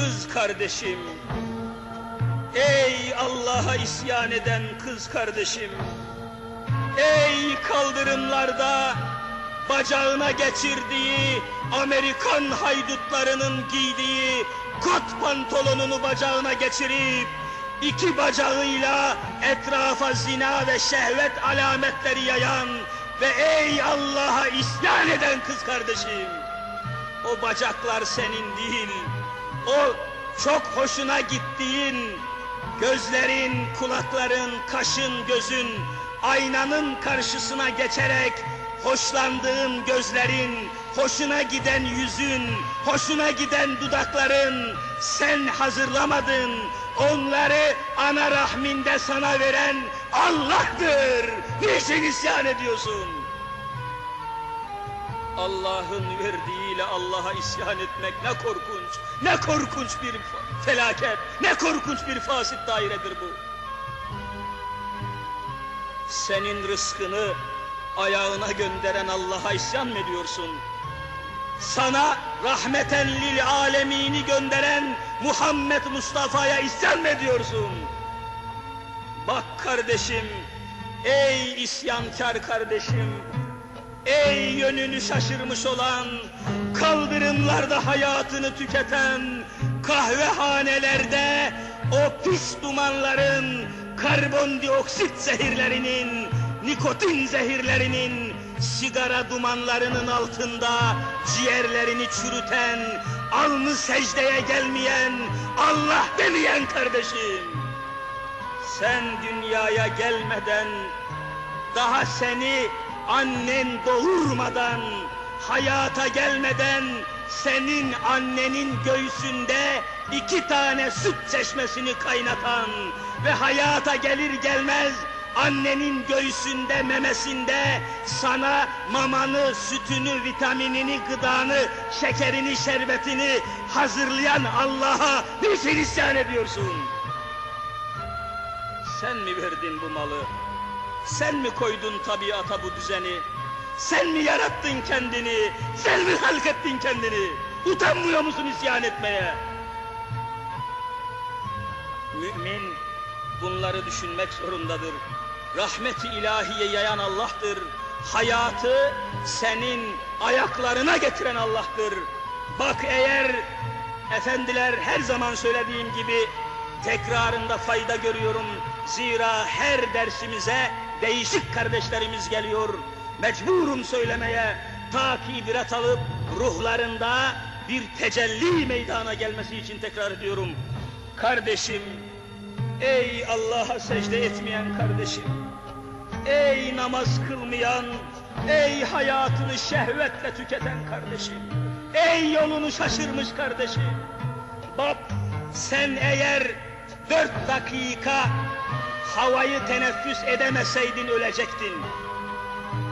kız kardeşim. Ey Allah'a isyan eden kız kardeşim. Ey kaldırımlarda bacağına geçirdiği Amerikan haydutlarının giydiği kot pantolonunu bacağına geçirip iki bacağıyla etrafa zina ve şehvet alametleri yayan ve ey Allah'a isyan eden kız kardeşim. O bacaklar senin değil. O çok hoşuna gittiğin gözlerin, kulakların, kaşın, gözün aynanın karşısına geçerek hoşlandığın gözlerin, hoşuna giden yüzün, hoşuna giden dudakların sen hazırlamadın. Onları ana rahminde sana veren Allah'tır. Niçin isyan ediyorsun? Allah'ın verdiğiyle Allah'a isyan etmek ne korkunç, ne korkunç bir felaket, ne korkunç bir fasit dairedir bu. Senin rızkını ayağına gönderen Allah'a isyan mı ediyorsun? Sana rahmeten lil alemini gönderen Muhammed Mustafa'ya isyan mı ediyorsun? Bak kardeşim, ey isyankar kardeşim, ey yönünü şaşırmış olan, kaldırımlarda hayatını tüketen, kahvehanelerde o pis dumanların, karbondioksit zehirlerinin, nikotin zehirlerinin, sigara dumanlarının altında ciğerlerini çürüten, alnı secdeye gelmeyen, Allah demeyen kardeşim. Sen dünyaya gelmeden, daha seni annen doğurmadan, hayata gelmeden, senin annenin göğsünde iki tane süt çeşmesini kaynatan ve hayata gelir gelmez annenin göğsünde memesinde sana mamanı, sütünü, vitaminini, gıdanı, şekerini, şerbetini hazırlayan Allah'a niçin isyan ediyorsun? Sen mi verdin bu malı? Sen mi koydun tabiata bu düzeni? Sen mi yarattın kendini? Sen mi halk ettin kendini? Utanmıyor musun isyan etmeye? Mümin bunları düşünmek zorundadır. Rahmeti ilahiye yayan Allah'tır. Hayatı senin ayaklarına getiren Allah'tır. Bak eğer efendiler her zaman söylediğim gibi tekrarında fayda görüyorum. Zira her dersimize değişik kardeşlerimiz geliyor. Mecburum söylemeye ta ki ibret alıp ruhlarında bir tecelli meydana gelmesi için tekrar ediyorum. Kardeşim, ey Allah'a secde etmeyen kardeşim, ey namaz kılmayan, ey hayatını şehvetle tüketen kardeşim, ey yolunu şaşırmış kardeşim, bak sen eğer dört dakika havayı teneffüs edemeseydin ölecektin.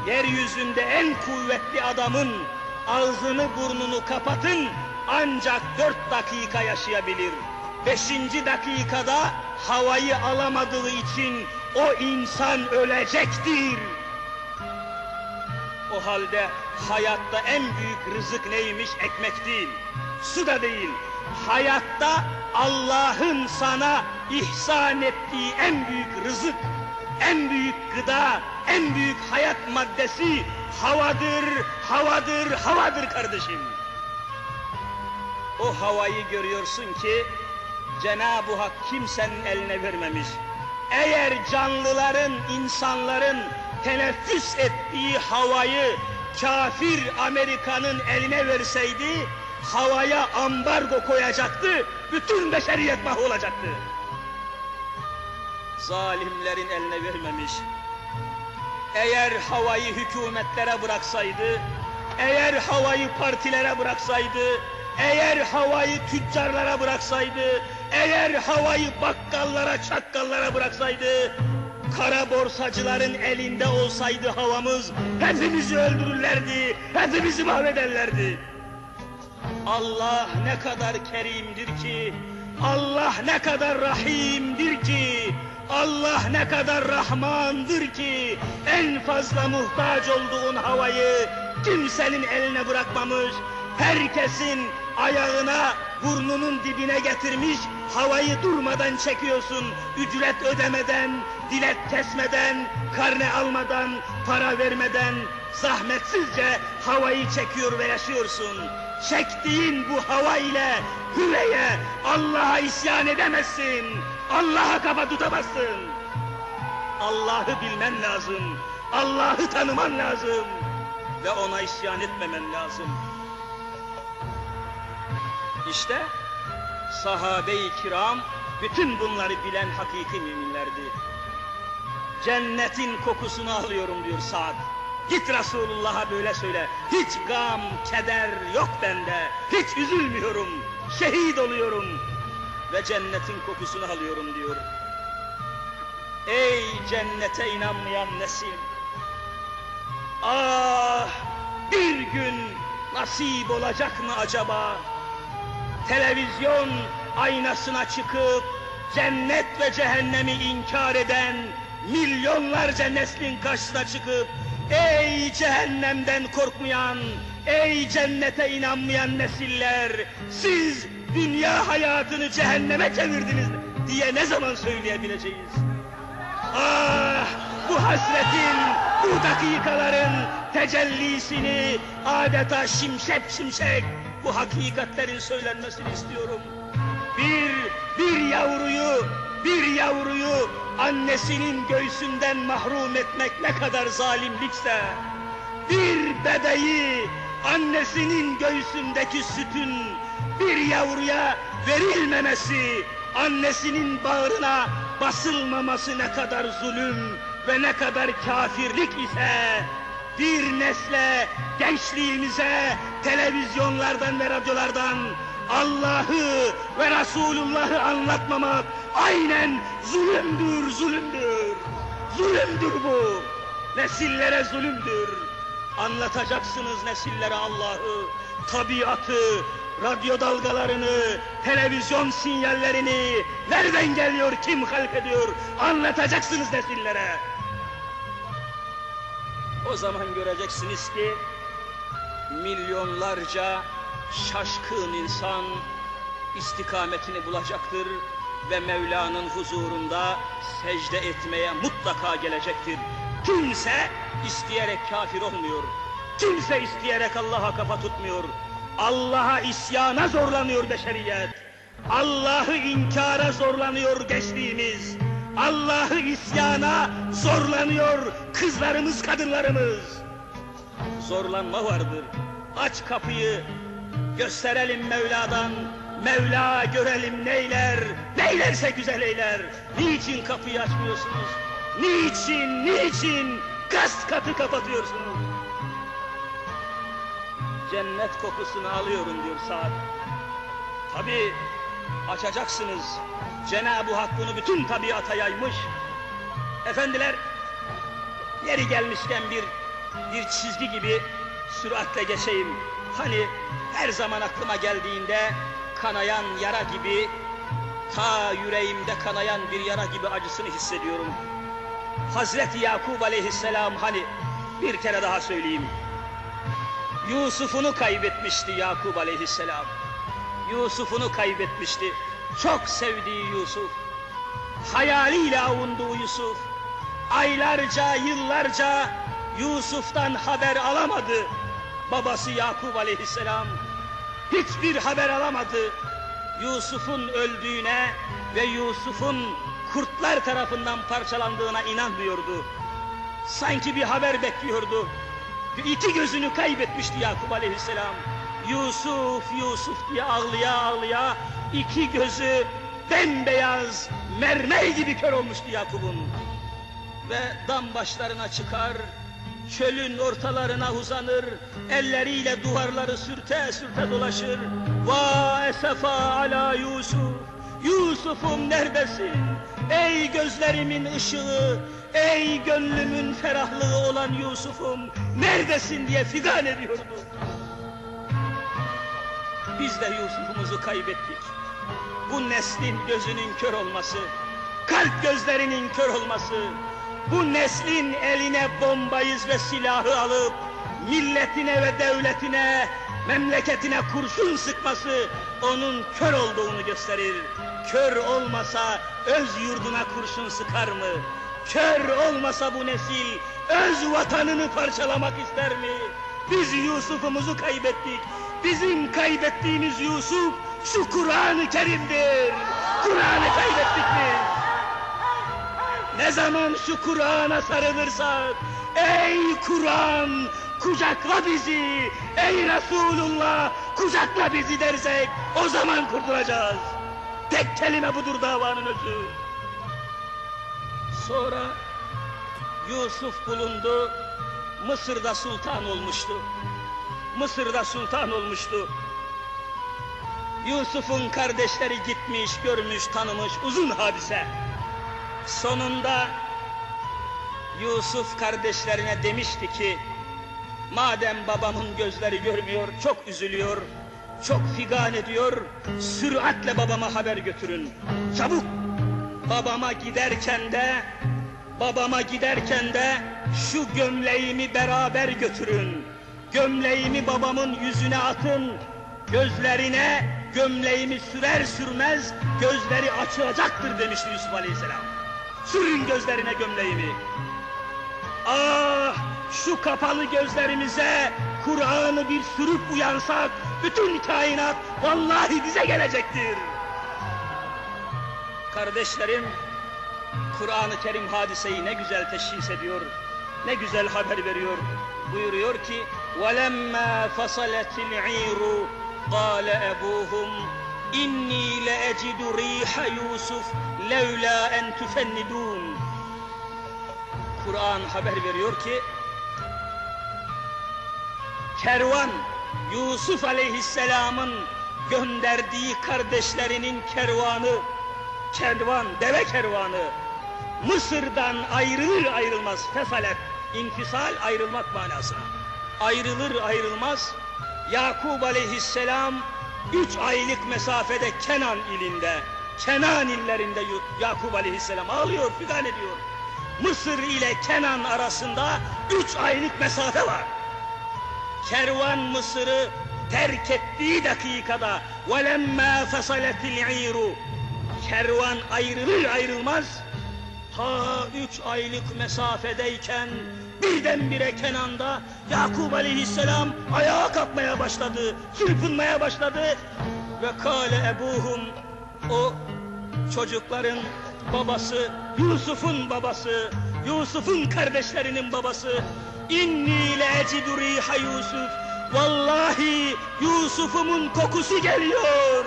Yeryüzünde en kuvvetli adamın ağzını burnunu kapatın ancak dört dakika yaşayabilir. Beşinci dakikada havayı alamadığı için o insan ölecektir. O halde hayatta en büyük rızık neymiş? Ekmek değil, su da değil. Hayatta Allah'ın sana ihsan ettiği en büyük rızık, en büyük gıda, en büyük hayat maddesi havadır, havadır, havadır kardeşim. O havayı görüyorsun ki Cenab-ı Hak kimsenin eline vermemiş. Eğer canlıların, insanların teneffüs ettiği havayı kafir Amerika'nın eline verseydi, havaya ambargo koyacaktı, bütün beşeriyet mahvolacaktı. Zalimlerin eline vermemiş. Eğer havayı hükümetlere bıraksaydı, eğer havayı partilere bıraksaydı, eğer havayı tüccarlara bıraksaydı, eğer havayı bakkallara, çakkallara bıraksaydı, kara borsacıların elinde olsaydı havamız, hepimizi öldürürlerdi, hepimizi mahvederlerdi. Allah ne kadar kerimdir ki, Allah ne kadar rahimdir ki, Allah ne kadar rahmandır ki, en fazla muhtaç olduğun havayı kimsenin eline bırakmamış, herkesin ayağına burnunun dibine getirmiş, havayı durmadan çekiyorsun. Ücret ödemeden, dilet kesmeden, karne almadan, para vermeden, zahmetsizce havayı çekiyor ve yaşıyorsun. Çektiğin bu hava ile hüreye Allah'a isyan edemezsin. Allah'a kafa tutamazsın. Allah'ı bilmen lazım. Allah'ı tanıman lazım. Ve ona isyan etmemen lazım. İşte sahabe-i kiram bütün bunları bilen hakiki müminlerdi. Cennetin kokusunu alıyorum diyor Sa'd. Git Resulullah'a böyle söyle. Hiç gam, keder yok bende. Hiç üzülmüyorum. Şehit oluyorum. Ve cennetin kokusunu alıyorum diyor. Ey cennete inanmayan nesil! Ah! Bir gün nasip olacak mı acaba? Televizyon aynasına çıkıp cennet ve cehennemi inkar eden milyonlarca neslin karşısına çıkıp ey cehennemden korkmayan, ey cennete inanmayan nesiller siz dünya hayatını cehenneme çevirdiniz diye ne zaman söyleyebileceğiz? Ah! Bu hasretin, bu dakikaların tecellisini adeta şimşek şimşek bu hakikatlerin söylenmesini istiyorum. Bir, bir yavruyu, bir yavruyu annesinin göğsünden mahrum etmek ne kadar zalimlikse, bir bebeği annesinin göğsündeki sütün bir yavruya verilmemesi, annesinin bağrına basılmaması ne kadar zulüm ve ne kadar kafirlik ise, bir nesle, gençliğimize televizyonlardan ve radyolardan Allah'ı ve Resulullah'ı anlatmamak aynen zulümdür, zulümdür. Zulümdür bu. Nesillere zulümdür. Anlatacaksınız nesillere Allah'ı, tabiatı, radyo dalgalarını, televizyon sinyallerini, nereden geliyor, kim halk ediyor, anlatacaksınız nesillere. O zaman göreceksiniz ki milyonlarca şaşkın insan istikametini bulacaktır ve Mevla'nın huzurunda secde etmeye mutlaka gelecektir. Kimse isteyerek kafir olmuyor. Kimse isteyerek Allah'a kafa tutmuyor. Allah'a isyana zorlanıyor beşeriyet. Allah'ı inkara zorlanıyor gençliğimiz. Allah'ı isyana zorlanıyor kızlarımız, kadınlarımız. Zorlanma vardır. Aç kapıyı, gösterelim Mevla'dan. Mevla görelim neyler, neylerse güzel eyler. Niçin kapıyı açmıyorsunuz? Niçin, niçin gaz katı kapatıyorsunuz? Cennet kokusunu alıyorum diyor Sa'd. Tabi açacaksınız. Cenab-ı Hak bunu bütün tabiata yaymış. Efendiler, yeri gelmişken bir bir çizgi gibi süratle geçeyim. Hani her zaman aklıma geldiğinde kanayan yara gibi, ta yüreğimde kanayan bir yara gibi acısını hissediyorum. Hazreti Yakub aleyhisselam hani bir kere daha söyleyeyim. Yusuf'unu kaybetmişti Yakub aleyhisselam. Yusuf'unu kaybetmişti. Çok sevdiği Yusuf. Hayaliyle avunduğu Yusuf. Aylarca, yıllarca Yusuf'tan haber alamadı. Babası Yakub aleyhisselam. Hiçbir haber alamadı. Yusuf'un öldüğüne ve Yusuf'un kurtlar tarafından parçalandığına inanmıyordu. Sanki bir haber bekliyordu. İki gözünü kaybetmişti Yakup aleyhisselam. Yusuf, Yusuf diye ağlıya ağlıya iki gözü bembeyaz mermer gibi kör olmuştu Yakup'un. Ve dam başlarına çıkar, çölün ortalarına uzanır, elleriyle duvarları sürte sürte dolaşır. Va esefa ala Yusuf, Yusuf'um neredesin? Ey gözlerimin ışığı, ey gönlümün ferahlığı olan Yusuf'um neredesin diye figan ediyordu. Biz de Yusuf'umuzu kaybettik. Bu neslin gözünün kör olması, kalp gözlerinin kör olması, bu neslin eline bombayız ve silahı alıp milletine ve devletine memleketine kurşun sıkması onun kör olduğunu gösterir. Kör olmasa öz yurduna kurşun sıkar mı? Kör olmasa bu nesil öz vatanını parçalamak ister mi? Biz Yusuf'umuzu kaybettik. Bizim kaybettiğimiz Yusuf şu Kur'an-ı Kerim'dir. Kur'an'ı kaybettik biz. Ne zaman şu Kur'an'a sarılırsak, ey Kur'an kucakla bizi, ey Resulullah kucakla bizi dersek o zaman kurtulacağız. Tek kelime budur davanın özü. Sonra Yusuf bulundu, Mısır'da sultan olmuştu. Mısır'da sultan olmuştu. Yusuf'un kardeşleri gitmiş, görmüş, tanımış uzun hadise. Sonunda Yusuf kardeşlerine demişti ki, madem babamın gözleri görmüyor, çok üzülüyor, çok figan ediyor, süratle babama haber götürün. Çabuk! Babama giderken de, babama giderken de şu gömleğimi beraber götürün. Gömleğimi babamın yüzüne atın, gözlerine gömleğimi sürer sürmez gözleri açılacaktır demişti Yusuf Aleyhisselam Sürün gözlerine gömleğimi. Ah şu kapalı gözlerimize Kur'an'ı bir sürüp uyansak bütün kainat vallahi bize gelecektir. Kardeşlerim Kur'an-ı Kerim hadiseyi ne güzel teşhis ediyor, ne güzel haber veriyor. Buyuruyor ki وَلَمَّا فَصَلَتِ الْعِيرُ قَالَ İnni le ecidu riha Yusuf levla en tufennidun. Kur'an haber veriyor ki kervan Yusuf Aleyhisselam'ın gönderdiği kardeşlerinin kervanı kervan deve kervanı Mısır'dan ayrılır ayrılmaz fesalet infisal ayrılmak manasına ayrılır ayrılmaz Yakub Aleyhisselam üç aylık mesafede Kenan ilinde Kenan illerinde Yakub aleyhisselam ağlıyor figan ediyor Mısır ile Kenan arasında üç aylık mesafe var. Kervan Mısır'ı terk ettiği dakikada وَلَمَّا فَصَلَتِ الْعِيرُ Kervan ayrılır ayrılmaz ta üç aylık mesafedeyken birdenbire Kenan'da Yakub aleyhisselam ayağa kalkmaya başladı, çırpınmaya başladı ve kâle ebuhum o çocukların babası, Yusuf'un babası, Yusuf'un kardeşlerinin babası. İnni le ecidu riha Yusuf. Vallahi Yusuf'umun kokusu geliyor.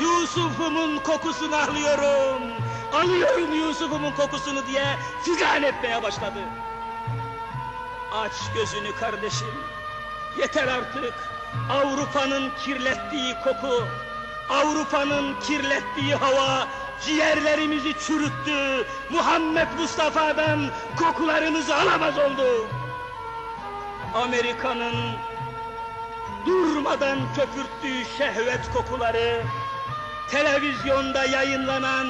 Yusuf'umun kokusunu alıyorum. Alıyorum Yusuf'umun kokusunu diye figan etmeye başladı. Aç gözünü kardeşim. Yeter artık. Avrupa'nın kirlettiği koku, Avrupa'nın kirlettiği hava ciğerlerimizi çürüttü. Muhammed Mustafa'dan kokularımızı alamaz oldu. Amerika'nın durmadan köpürttüğü şehvet kokuları, televizyonda yayınlanan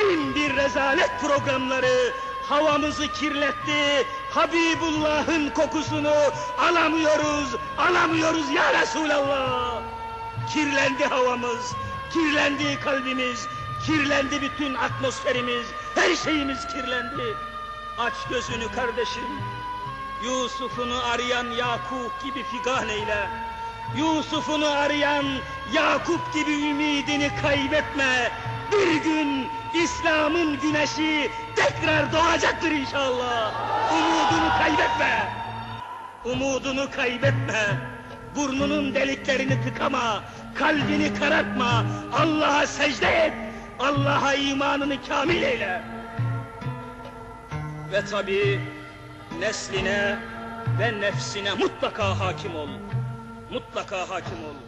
bin bir rezalet programları havamızı kirletti. Habibullah'ın kokusunu alamıyoruz, alamıyoruz ya Resulallah. Kirlendi havamız, kirlendi kalbimiz, kirlendi bütün atmosferimiz, her şeyimiz kirlendi. Aç gözünü kardeşim, Yusuf'unu arayan Yakup gibi figan eyle. Yusuf'unu arayan Yakup gibi ümidini kaybetme. Bir gün İslam'ın güneşi tekrar doğacaktır inşallah. Umudunu kaybetme. Umudunu kaybetme. Burnunun deliklerini tıkama. Kalbini karartma. Allah'a secde et. Allah'a imanını kamil eyle. Ve tabi nesline ve nefsine mutlaka hakim ol. Mutlaka hakim ol.